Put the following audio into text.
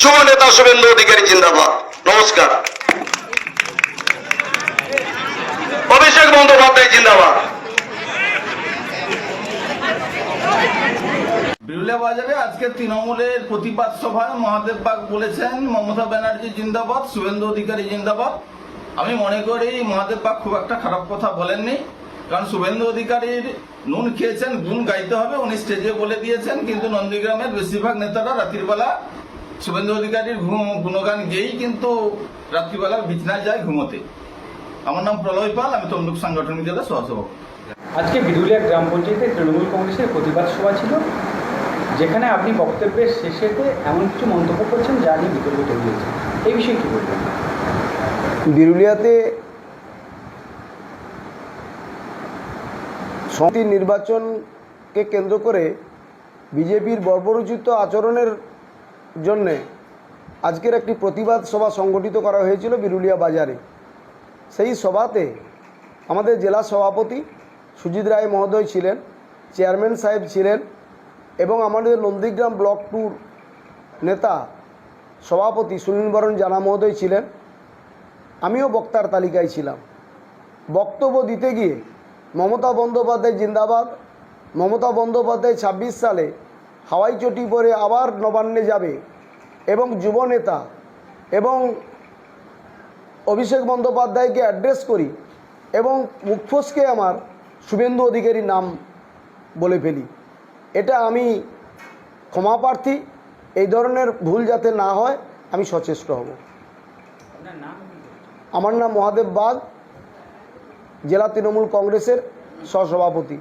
যুব নেতা শুভেন্দু অধিকারী, জিন্দাবাদ। নমস্কার। অভিষেক বন্দ্যোপাধ্যায়, জিন্দাবাদ। বিরুলিয়া বাজারে আজকে তৃণমূলের প্রতিবাদ সভায় মহাদেব বাগ বলেছেন, মমতা ব্যানার্জি জিন্দাবাদ, শুভেন্দু অধিকারী জিন্দাবাদ। আমি মনে করি মহাদেব বাগ খুব একটা খারাপ কথা বলেননি, কারণ শুভেন্দু অধিকারীর নুন খেয়েছেন, গুণ গাইতে হবে, উনি স্টেজে বলে দিয়েছেন, কিন্তু নন্দীগ্রামের বেশিরভাগ নেতারা রাত্রির বেলা শুভেন্দু অধিকারীর গুণগান গেয়েই কিন্তু রাত্রিবেলা বিছনায় যায় ঘুমোতে। আমার নাম প্রলয় পাল আমি তমলুক সাংগঠনিক জেলার সহসভাপতি। আজকে বিরুলিয়া গ্রাম পঞ্চায়েতে তৃণমূল কংগ্রেসের প্রতিবাদ সভা ছিল যেখানে আপনি বক্তব্যের শেষেতে এমন কিছু মন্তব্য করছেন যা নিয়ে বিতর্ক তৈরি হয়েছে। এই বিষয়ে কী বলবেন? বিরুলিয়াতে সমিতি নির্বাচনকে কেন্দ্র করে বিজেপির বর্বরোচিত আচরণের জন্যে আজকের একটি প্রতিবাদ সভা সংগঠিত করা হয়েছিল বিরুলিয়া বাজারে। সেই সভাতে আমাদের জেলা সভাপতি সুজিত রায় মহোদয় ছিলেন, চেয়ারম্যান সাহেব ছিলেন এবং আমাদের নন্দীগ্রাম ব্লক টুর নেতা সভাপতি সুনীল বরণ জানা মহোদয় ছিলেন। আমিও বক্তার তালিকায় ছিলাম। বক্তব্য দিতে গিয়ে মমতা বন্দ্যোপাধ্যায় জিন্দাবাদ। মমতা বন্দ্যোপাধ্যায় ছাব্বিশ সালে হাওয়াই চটি পরে আবার নবান্নে যাবে এবং যুব নেতা এবং অভিষেক বন্দ্যোপাধ্যায়কে অ্যাড্রেস করি এবং মুখফোসকে আমার শুভেন্দু অধিকারীর নাম বলে ফেলি। এটা আমি ক্ষমাপ্রার্থী এই ধরনের ভুল যাতে না হয় আমি সচেষ্ট হব। আমার নাম মহাদেব বাগ জেলা তৃণমূল কংগ্রেসের সহসভাপতি।